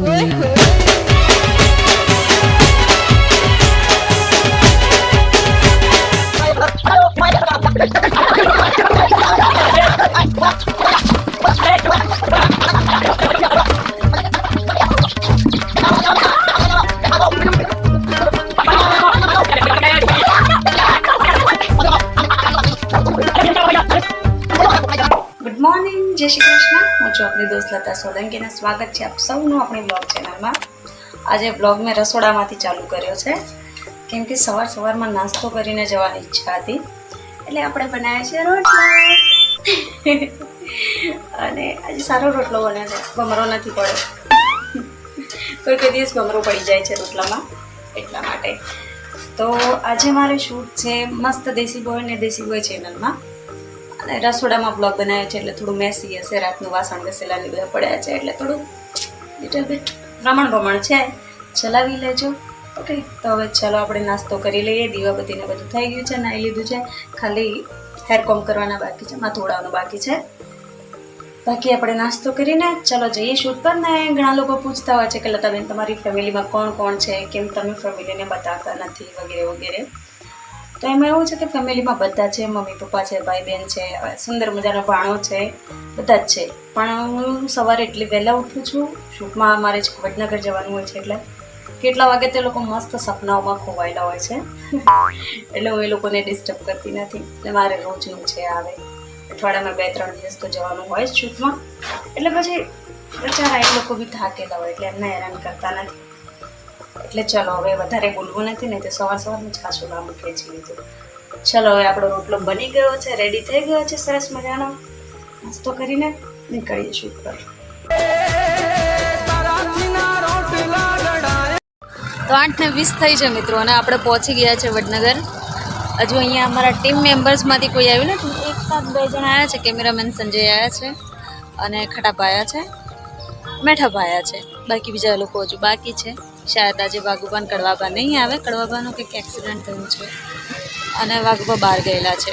Good morning જય શ્રી કૃષ્ણ. હું છું આપણી દોસ્ત લતા સોલંકીને સ્વાગત છે આપ સૌનું આપણી બ્લોગ ચેનલમાં આજે બ્લોગ મેં રસોડામાંથી ચાલુ કર્યો છે. કેમ કે સવાર સવારમાં નાસ્તો કરીને જવાની ઈચ્છા હતી. એટલે આપણે બનાવ્યા છે રોટલા. અને આજે સારો રોટલો બન્યો છે. ભમરો નથી પડ્યો. કોઈ કોઈ દિવસ ભમરો પડી જાય છે રોટલામાં, એટલા માટે. તો આજે મારે શૂટ છે મસ્ત દેશી બોય ને દેશી બોય ચેનલમાં અને રસોડામાં બ્લોગ બનાવ્યો છે એટલે થોડું મેસી હશે, રાતનું વાસણ ઘસેલા ને બધા પડ્યા છે એટલે થોડું લિટલ બીટ રમણ પ્રમાણ છે. ચલાવી લેજો. ઓકે તો હવે ચાલો આપણે નાસ્તો કરી લઈએ. દીવાબત્તીને બધું થઈ ગયું છે નાહી લીધું છે. ખાલી હેર કોમ કરવાના બાકી છે માથોડાનું બાકી છે. બાકી આપણે નાસ્તો કરીને ચલો જઈએ શૂટ પર. ને ઘણા લોકો પૂછતા હોય છે કે, લતાબેન, તમારી ફેમિલીમાં કોણ કોણ છે? કેમ તમે ફેમિલીને બતાવતા નથી? વગેરે વગેરે. તો એમાં એવું છે કે ફેમિલીમાં બધા છે, મમ્મી, પપ્પા છે, ભાઈ બહેન છે સુંદર મજાનો ભાણો છે, બધા જ છે. પણ હું સવારે એટલી વહેલા ઉઠું છું શૂટમાં મારે જ વડનગર જવાનું હોય છે એટલે કેટલા વાગે તે લોકો મસ્ત સપનાઓમાં ખોવાયેલા હોય છે. એટલે હું એ લોકોને ડિસ્ટર્બ કરતી નથી. એટલે મારે રોજનું છે આવે. અઠવાડિયામાં બે, ત્રણ દિવસ તો જવાનું હોય શૂટમાં એટલે પછી બચારા એ લોકો બી થાકેલા હોય એટલે એમને હેરાન કરતા નથી. એટલે ચલો, હવે વધારે બોલવું નથી ને તો સવાર સવારનું જ ખાસું લાંબુ ખેંચી લીધું ચલો, હવે આપણો રોટલો બની ગયો છે રેડી થઈ ગયો છે, સરસ મજાનો. નાસ્તો કરીને નીકળીએ છીએ ઉપર. તો આઠ ને વીસ થઈ છે મિત્રો, અને આપણે પહોંચી ગયા છે વડનગર. હજુ અહીંયા અમારા ટીમ મેમ્બર્સમાંથી કોઈ આવ્યું નથી? એક સાથ બે જણ આવ્યા છે કેમેરામેન સંજય આવ્યા છે અને ખટાપ આવ્યા છે મેઠપ આવ્યા છે. બાકી બીજા લોકો હજુ બાકી છે. શાયદ આજે વાઘુબાન કડવાબા નહીં આવે. કડવાબાનું કંઈક એક્સિડન્ટ થયું છે. અને વાઘુબા બહાર ગયેલા છે.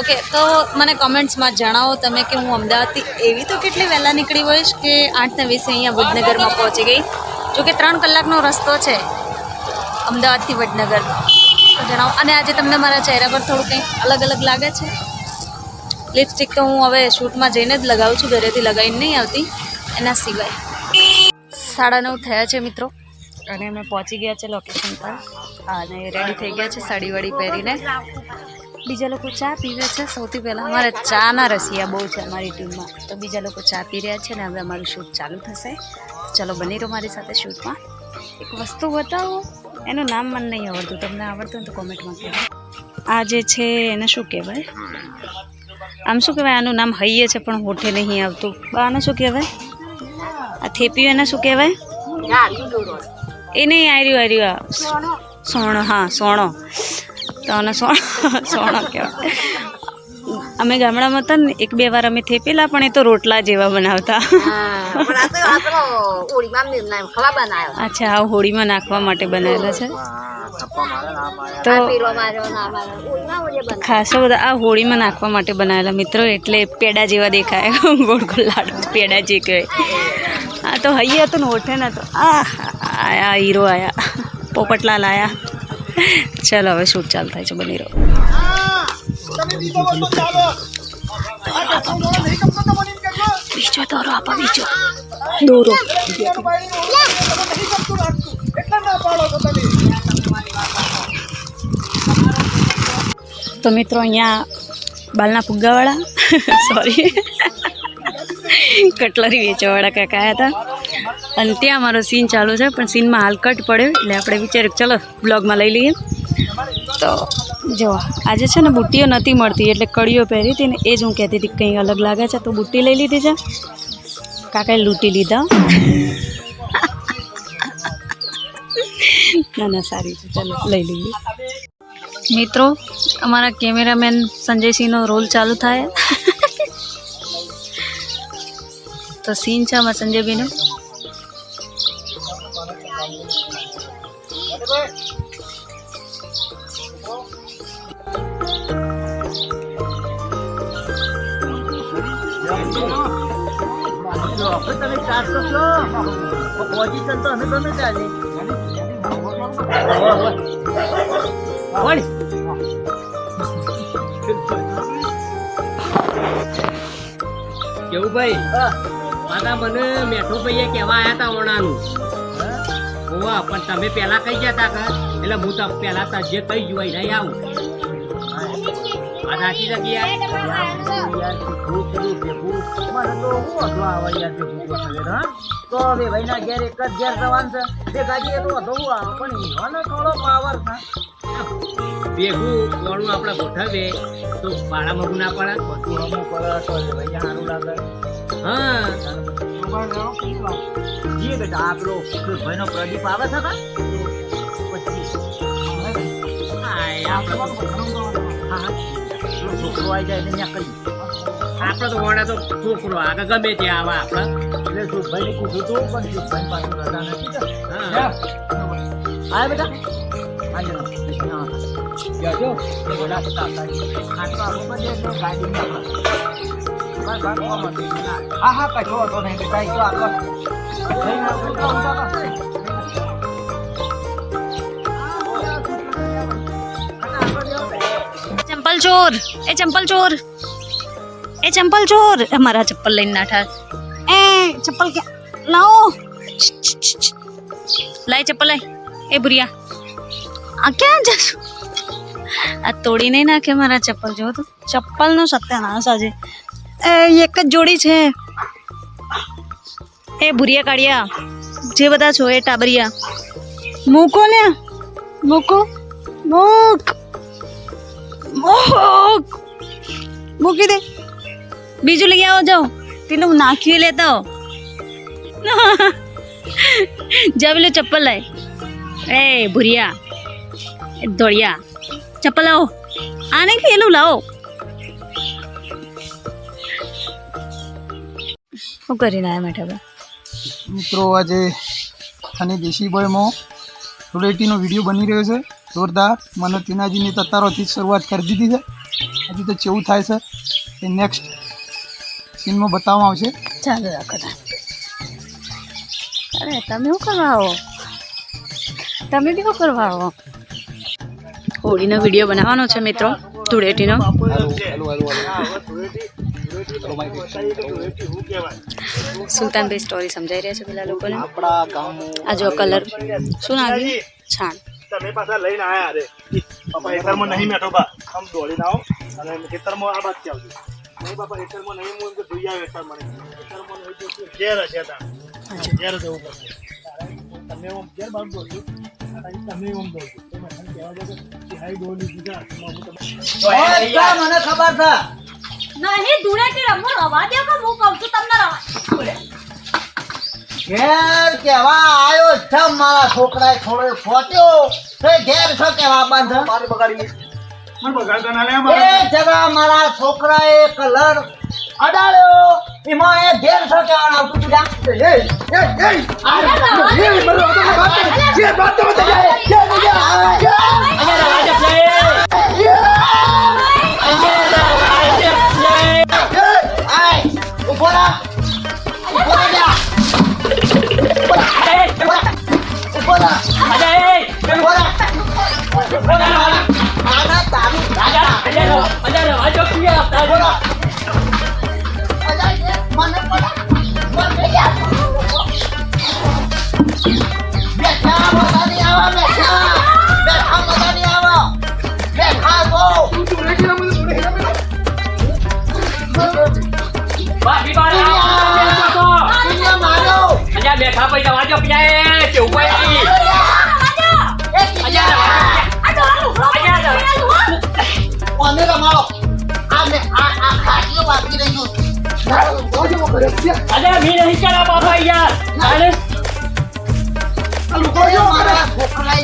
ઓકે તો મને કોમેન્ટ્સમાં જણાવો તમે કે હું અમદાવાદથી એવી તો કેટલી વહેલા નીકળી હોઈશ કે આઠને વીસે અહીંયા વડનગરમાં પહોંચી ગઈ? જો કે ત્રણ કલાકનો રસ્તો છે અમદાવાદથી વડનગર તો જણાવો. અને આજે તમને મારા ચહેરા પર થોડું કંઈક અલગ અલગ લાગે છે? લિપસ્ટિક તો હું હવે શૂટમાં જઈને જ લગાવું છું. ઘરેથી લગાવીને નહીં આવતી. એના સિવાય. સાડા નવ થયા છે મિત્રો. અને અમે પહોંચી ગયા છે લોકેશન પર. અને રેડી થઈ ગયા છે સાડી વાડી પહેરીને. બીજા લોકો ચા પીવે છે. સૌથી પહેલાં અમારે ચાના રસિયા બહુ છે અમારી ટીમમાં. તો બીજા લોકો ચા પી રહ્યા છે ને હવે અમારું શૂટ ચાલુ થશે. ચલો બની રહો મારી સાથે શૂટમાં એક વસ્તુ બતાવો. એનું નામ મને નહીં આવડતું. તમને આવડતું હોય તો કોમેન્ટમાં કહેજો. આ જે છે એને શું કહેવાય? આમ શું કહેવાય? આનું નામ હૈયે છે પણ હોઠે નહીં આવતું. આને શું કહેવાય? આ થેપી એને શું કહેવાય? એ નહીં આર્યું આર્યું આ સોણો. હા સોણો. તો આને સોણો સોણો કહેવાય અમે ગામડામાં હતા ને એક બે વાર અમે થેપેલા પણ એ તો રોટલા જેવા બનાવતા. અચ્છા આ હોળીમાં નાખવા માટે બનાવેલા છે. તો ખાસો બધા આ હોળીમાં નાખવા માટે બનાવેલા મિત્રો એટલે પેડા જેવા દેખાય. ગોળ ગોળ લાડુ પેડા જે કહેવાય. આ તો હૈયે હતું ને ઓઠે ને તો. આ આયા, હીરો આયા, પોપટલાલ આયા. ચાલો, હવે શૂટ ચાલુ થાય છે, બની રહો. બીજો દોરો આપો, બીજો. દોરો. તો મિત્રો, અહીંયા બાલના ફુગ્ગાવાળા. સોરી કટલરી વેચવાવાળા કાકા હતા. અને ત્યાં અમારો સીન ચાલુ છે, પણ સીનમાં હાલ કટ પડ્યો, એટલે આપણે વિચાર્યું ચલો બ્લોગમાં લઈ લઈએ. તો જો, આજે છે ને બુટ્ટીઓ નથી મળતી, એટલે કડીઓ પહેરી હતી ને એ જ હું કહેતી હતી કંઈ અલગ લાગે છે, તો બુટ્ટી લઈ લીધી છે. કાકાએ લૂંટી લીધા. ના ના, સારી છે. ચાલો, લઈ લઈએ. મિત્રો, અમારા કેમેરામેન સંજયસિંહનો રોલ ચાલુ થાય. તો સીન છે અમારા સંજયભાઈનો. આપણે તમે ચાર કરશો પોઝિશન તો અમે ગમે ત્યાં કેવું ભાઈ? માતા મને મેઠો ભાઈએ કહેવા આયા તા ઓણાનું. હોવા પણ તમે પેલા કઈ ગયા તા કે એટલે હું તો પેલા તો જે કઈ જુઓ નહીં આવું. આ સાચી જગ્યા યાર તો હવે ભાઈના ઘેર એક જ ઘેર જવાનું છે. તે ગાડી એટલું વધુ આવે પણ ઈવાનો થોડો પાવર છે. ભેગું કોણું આપણે તો ના પડે? બધું અમુક પડે તો ભાઈ સારું લાગે. હા. જી બેટા પ્રદીપ આવે છે છોકરો આવી જાય આપણે તો ઓણા તો છોકરો ગમે ત્યાં આવે આપણે એટલે સુખભાઈને કીધું તું પણ સુખભાઈ પાછું રજા નથી હા. બેટા આજે ગાડી માં બસ બસ કોમ હતું. હા હા કશો હતો નહીં બેટા એ તો આગળ લઈને આવજો તો કાકા. ચંપલ ચોર એ ચંપલ ચોર એ ચંપલ ચોર એ મારા ચપ્પલ લઈને ના ઠાર એ ચપ્પલ ક્યાં લાવો લાય ચપ્પલ લાય એ ભુરિયા આ ક્યાં જશો આ તોડી નહીં નાખે મારા ચપ્પલ જો તો ચપ્પલનો સત્યાનાશ આજે એ એક જ જોડી છે. એ ભુરિયા કાઢિયા જે બધા છો, એ ટાબરિયા. મૂકો ને. મૂકો. મૂક. મૂક. મૂકી દે. બીજું લઈ આવો, જાઓ. પેલું નાખ્યું લેતા જા પેલું ચપ્પલ લાય એ ભૂરિયા, એ ધોળિયા. ચપ્પલ લાવો. આ નહીં પેલું લાવો? શું કરીને આવ્યા મેઠા ભાઈ મિત્રો આજે અને દેશી બોયમાં ધૂળેટીનો વીડિયો બની રહ્યો છે. જોરદાર. મને તીનાજીની તતારોથી જ શરૂઆત કરી દીધી છે. હજી તો કેવું થાય છે. એ નેક્સ્ટ સીનમાં બતાવવામાં આવશે. ચાલો રાખો અરે તમે શું કરવા આવો? તમે બી શું કરવા આવો? હોળીનો વીડિયો બનાવવાનો છે મિત્રો ધૂળેટીનો. સુલતાનભાઈ સ્ટોરી સમજાઈ રહ્યા છે પેલા લોકોને આપણા ગામમાં આ જો કલર શું નાખ્યું છાણ તમે પાછા લઈને આયા રે બાપા હેતરમાં નહીં મેઠો બા. આમ દોડીને આવો અને હેતરમાં આ બાદ આવજો નહીં બાપા હેતરમાં નહીં હું એમ કે ધોઈ આવે હેતરમાં નહીં. હેતરમાં નહીં તો શું? ઘેર હશે તા ઘેર જવું પડશે. તમે ઓમ ઘેર બાપ દોડ્યું અને તમે ઓમ દોડ્યું તો મને કહેવા દો કે હાઈ દોડી દીધા તો હું તમે ઓય, કા મને ખબર છે? નહીં ધૂળેટી રમો રવા દે કે હું કહું છું તમને રવા ઘેર કેવા આયો છે મારા છોકરાએ થોડો ફોટ્યો તે ઘેર છો કેવા બંધ મારે બગાડી મને બગાડતા ના લે એ જરા મારા છોકરાએ કલર અડાડ્યો એમાં એ ઘેર છો કેવા આવતું તું જા એ એ એ આ એ મને વાત જે વાત તો બતા જે જે આય આ આ ખાટલો બાકી રહી ગયો અરે મી નહીં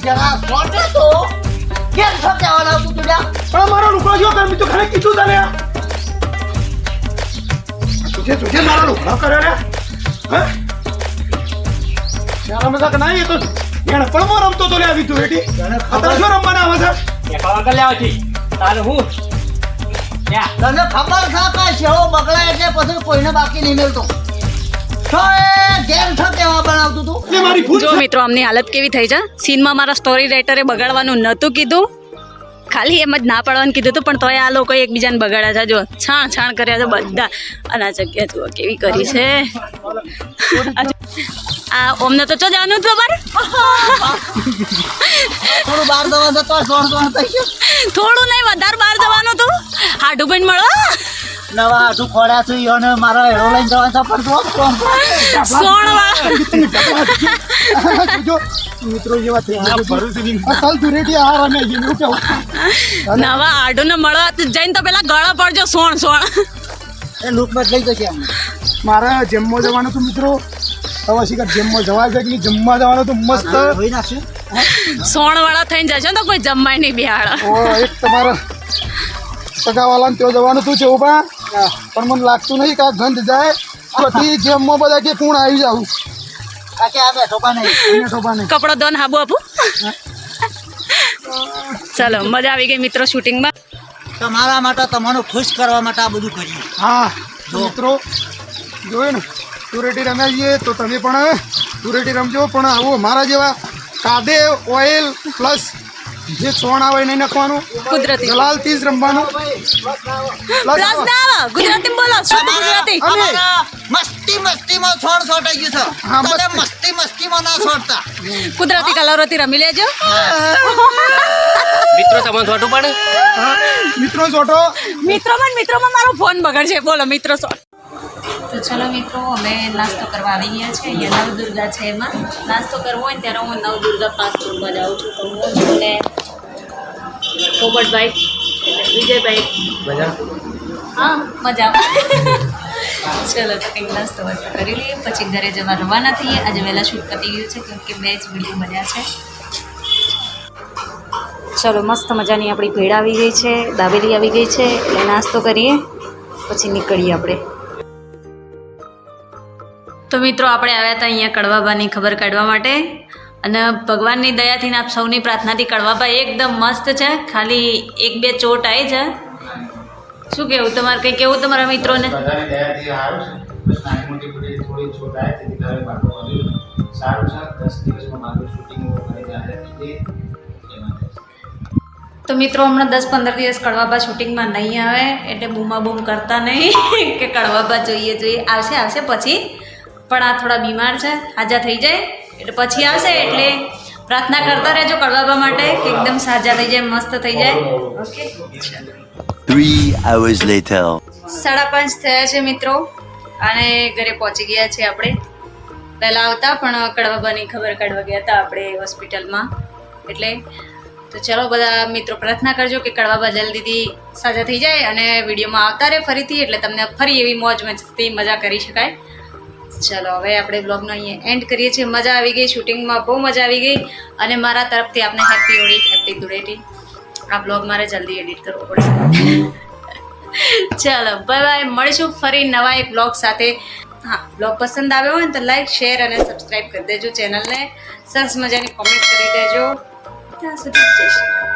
કરા સોટે તો કેમ છો વાળા તું પણ મારો લુકડો જો ખરે કીધું તને તુજે તુજે મારો લુકડો કર્યો રે હે ચાલો મજાક ના એ તો એને પણ રમતો તો લે આવી તું એટી અત્યારે રમવાના આવે છે એક વાગર તારે હું તને ખબર છે કે શેવો બગડાય એટલે પછી કોઈને બાકી નહીં મળતો? છો એ ઘેર છો કેવા બનાવતું તું? જો મિત્રો અમની હાલત કેવી થઈ છે? સીનમાં મારા સ્ટોરી રાઇટરે બગાડવાનું નહોતું કીધું. ખાલી એમ જ ના પાડવાનું કીધું હતું પણ તોય આ લોકો એકબીજાને બગાડ્યા છે. જો છાણ છાણ કર્યા છે બધા. અને આ જગ્યા જુઓ કેવી કરી છે. આ ઓમને તો ચો જવાનું હતું થોડું બહાર થોડું નહીં વધારે બહાર જવાનું હતું. હાડું પણ મળો. નવા છું ઈયોને મારો હેરો લઈને જવા છે પણ તો સોણવા જો મિત્રો જેવા થઈ ગયા અસલ ધૂળેટી આ રમે છે કેવું. નવા હાડું ને મળો જઈને તો પેલા ગળા પડજો સોણ સોણ. એ લૂકમાં લઈ જશે મારા જેમમાં જવાનું હતું મિત્રો હવે શીખર જેમમાં જવા છે કે જમવા જવાનું તો મસ્ત. ધોઈ નાખશું સોણ વાળા થઈને જશે તો કોઈ જમવાય નહીં બિહાડ ઓ એક તમારા સગાવાલાને ત્યાં જવાનું હતું છે ઊભા પણ? મને લાગતું નહીં કે આ ગંધ જાય. પછી જેમમાં બધા કે કોણ આવી જાવું કપડો ધોન હાબુ આપું? ચાલો મજા આવી ગઈ મિત્રો શૂટિંગમાં. તમારા માટે તમને ખુશ કરવા માટે આ બધું કર્યું. હા મિત્રો જોયું ને? તુરેટી રમ્યા છીએ તો તમે પણ ટુરેટી રમજો પણ આવો મારા જેવા કાદે ઓઇલ પ્લસ જે સોણ આવે એને નાખવાનું. કુદરતી. લાલ તીજ રમવાનું. પ્લસ પ્લસ ના આવે ગુજરાતી બોલો શુદ્ધ ગુજરાતી? મસ્તી મસ્તી માં છોડ છોટાઈ ગયું હા, છે તમે મસ્તી. મસ્તી મસ્તીમાં ના છોડતા કુદરતી કલરોથી રમી લેજો. મિત્રો તમને છોટું પડે? હા, મિત્રો છોટો મિત્રો પણ મિત્રો મિત્રોમાં મારો ફોન બગડશે. બોલો મિત્રો સો તો ચલો મિત્રો અમે નાસ્તો કરવા આવી ગયા છે. અહીંયા નવદુર્ગા છે એમાં. નાસ્તો કરવો હોય ત્યારે હું નવદુર્ગા ફાસ્ટ ફૂડમાં જાઉં છું. તો હું છું ને પોપટભાઈ વિજયભાઈ. હા મજા. ચલો તો કંઈક નાસ્તો વાસ્તો કરી લઈએ. પછી ઘરે જવા રવાના થઈએ. આજે વહેલા શૂટ પતી ગયું છે કેમ કે બે જ વીડિયો બન્યા છે. ચલો મસ્ત મજાની આપણી ભેળ આવી ગઈ છે. દાબેલી આવી ગઈ છે. એટલે નાસ્તો કરીએ. પછી નીકળીએ આપણે. તો મિત્રો આપણે આવ્યા હતા અહીંયા કડવાબાની ખબર કાઢવા માટે. અને ભગવાનની દયાથી આપ સૌની પ્રાર્થનાથી કડવાબા એકદમ મસ્ત છે. ખાલી એક બે ચોટ આવી છે. શું કેવું? તમારે કંઈ કેવું તમારા મિત્રોને? તો મિત્રો હમણાં દસ પંદર દિવસ કડવાબા શૂટિંગમાં નહીં આવે. એટલે બૂમા બૂમ કરતા નહીં કે કડવાબા જોઈએ જોઈએ. આવશે આવશે પછી. પણ આ થોડા બીમાર છે સાજા થઈ જાય. એટલે પછી આવશે એટલે પ્રાર્થના કરતા રહેજો કડવાબા માટે કે એકદમ સાજા થઈ જાય મસ્ત થઈ જાય. Okay Three hours later. સાડા પાંચ થયા છે મિત્રો અને ઘરે પહોંચી ગયા છે આપણે. પહેલાં આવતા પણ કડવાબાની ખબર કાઢવા ગયા હતા આપણે હોસ્પિટલમાં. એટલે તો ચલો બધા મિત્રો પ્રાર્થના કરજો કે કડવાબા જલ્દીથી સાજા થઈ જાય અને વિડીયોમાં આવતા રહે ફરીથી એટલે તમને ફરી એવી મોજ મસ્તી મજા કરી શકાય. ચલો, હવે આપણે બ્લોગનો અહીંયા એન્ડ કરીએ છીએ. મજા આવી ગઈ શૂટિંગમાં બહુ મજા આવી ગઈ. અને મારા તરફથી આપને હેપી હોળી હેપી ધૂળેટી. આ બ્લોગ મારે જલ્દી એડિટ કરવો પડશે. ચાલો બાય બાય મળીશું ફરી નવા એક બ્લોગ સાથે. હા બ્લોગ પસંદ આવ્યો હોય ને તો લાઈક શેર અને સબસ્ક્રાઈબ કરી દેજો ચેનલને સરસ મજાની કોમેન્ટ કરી દેજો. ત્યાં સુધી જય શ્રી